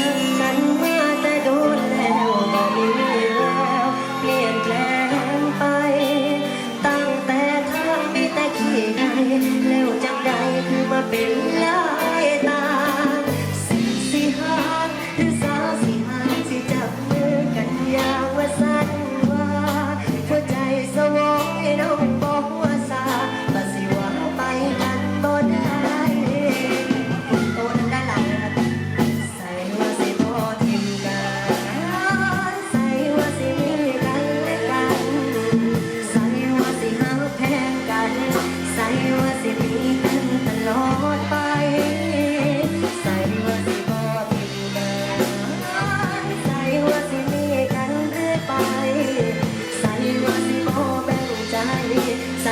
ถึงนั้แต่ดนแล้วบ่มีแล้วเนียนแปลงไป ตั้งแต่ทำแต่ขี้ไก่แล้วจังใดคือมาเป็นลายตาสิหาหรือสาวสิหาสิจับมือกันยางว่าสันว่าหัวใจสวอยง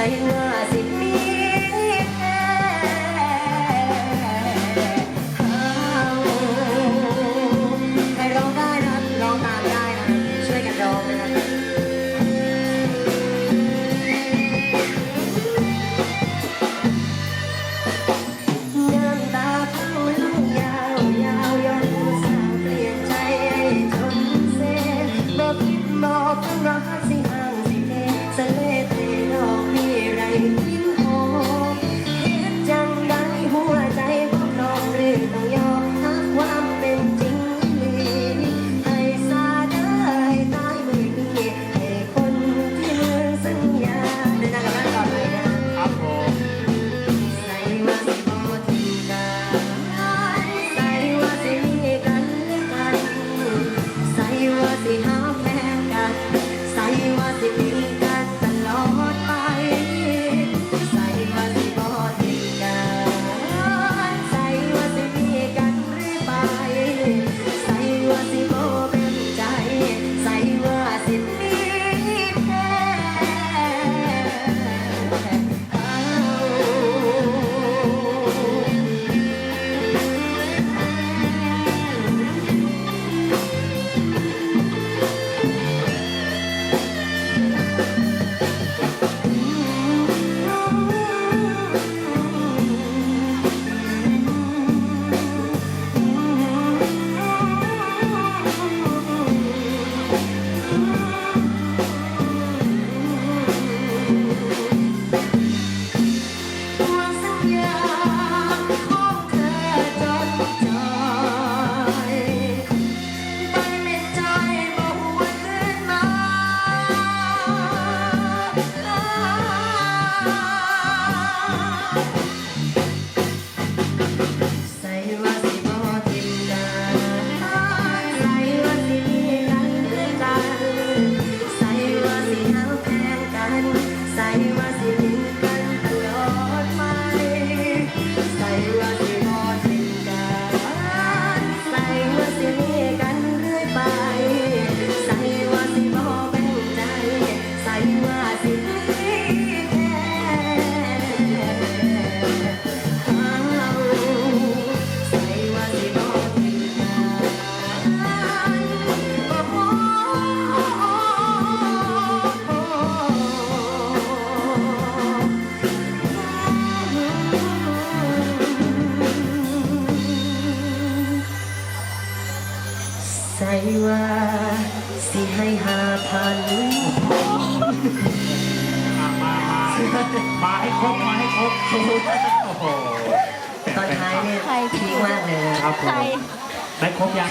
I know. ใจว่า สิให้หาพันมาให้ครบมาให้ครบโอ้โหตอนท้ายเนี่ยพีคมากเลยครับผมได้ครบยัง